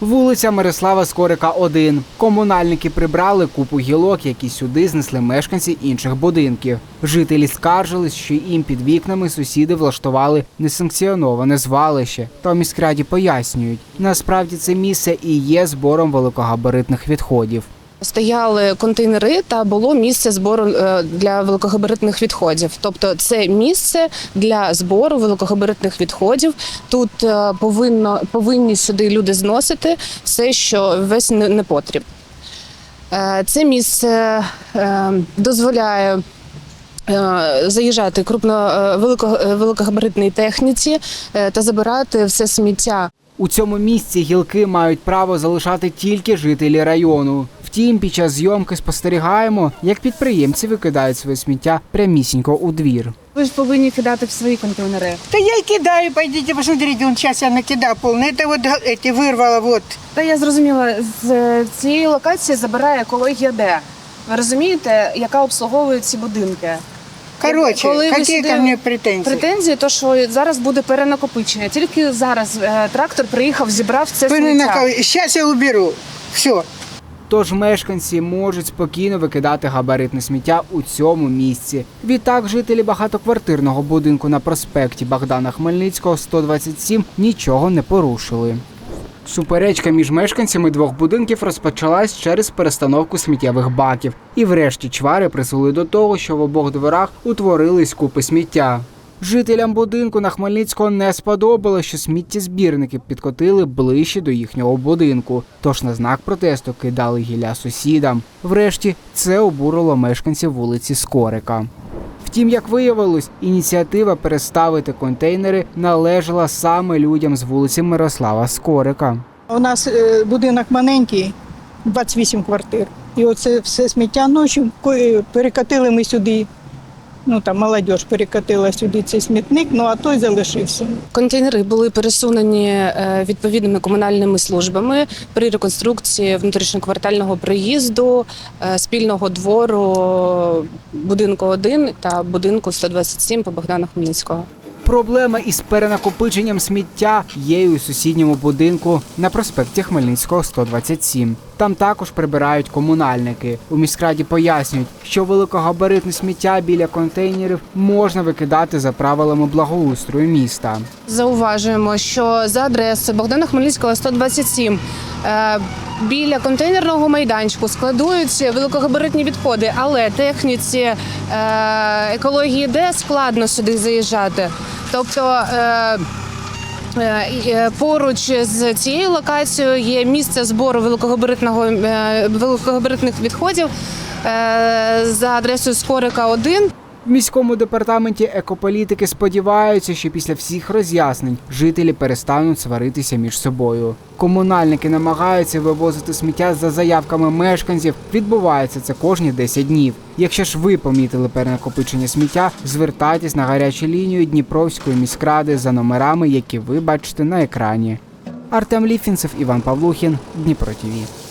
Вулиця Мирослава Скорика, 1. Комунальники прибрали купу гілок, які сюди знесли мешканці інших будинків. Жителі скаржились, що їм під вікнами сусіди влаштували несанкціоноване звалище. Та міськраді пояснюють, насправді це місце і є збором великогабаритних відходів. Стояли контейнери та було місце збору е, для великогабаритних відходів. Тобто, це місце для збору великогабаритних відходів. Тут е, повинно повинні сюди люди зносити все, що весь не- непотріб. Е, Це місце дозволяє. Заїжджати крупно велико, великогабаритній техніці та забирати все сміття У цьому місці гілки мають право залишати тільки жителі району. Втім, під час зйомки спостерігаємо, як підприємці викидають своє сміття прямісінько у двір. Ви ж повинні кидати в свої контейнери. Да я и кидаю, пойдите посмотрите, вон сейчас я накидаю полно. Это вот га- эти вырвало вот. Та я зрозуміла, з цієї локації забирає екологія Д. Ви розумієте, яка обслуговує ці будинки? Короче, Коли ви какие сюди- ко мне претензии? Претензії, то що зараз буде перенакопичення. Тільки зараз е, трактор приїхав, зібрав це сміття. Сейчас я уберу. Все. Тож мешканці можуть спокійно викидати габаритне сміття у цьому місці. Відтак, жителі багатоквартирного будинку на проспекті Богдана Хмельницького 127 нічого не порушили. Суперечка між мешканцями двох будинків розпочалась через перестановку сміттєвих баків. І врешті чвари призвели до того, що в обох дворах утворились купи сміття. Жителям будинку на Хмельницького не сподобалося, що сміттєзбірники підкотили ближче до їхнього будинку, тож на знак протесту кидали гілля сусідам. Врешті це обурило мешканців вулиці Скорика. Втім, як виявилось, ініціатива переставити контейнери належала саме людям з вулиці Мирослава Скорика. У нас е, будинок маленький, 28 квартир. І оце все сміття ночі перекатили ми сюди. Ну там молодь перекатила сюди цей смітник, ну а той залишився. Контейнери були пересунені е, відповідними комунальними службами при реконструкції внутрішньоквартального приїзду, е, спільного двору будинку 1 та будинку 127 по Богдана Хмельницького. Проблема із перенакопиченням сміття є й у сусідньому будинку на проспекті Хмельницького 127. Там також прибирають комунальники. У міськраді пояснюють, що великогабаритне сміття біля контейнерів можна викидати за правилами благоустрою міста. Зауважуємо, що за адресою Богдана Хмельницького 127 е, біля контейнерного майданчику складують великогабаритні відходи, але техніці е, екології Д складно сюди заїжджати. Тобто е, Поруч з цією локацією є місце збору великогабаритного е, великогабаритних відходів е, за адресою Скорика 1. В міському департаменті екополітики сподіваються, що після всіх роз'яснень жителі перестануть сваритися між собою. Комунальники намагаються вивозити сміття за заявками мешканців. Відбувається це кожні 10 днів. Якщо ж ви помітили перенакопичення сміття, звертайтесь на гарячу лінію Дніпровської міськради за номерами, які ви бачите на екрані. Артем Ліфінцев, Іван Павлухін, Дніпро ТІВІ.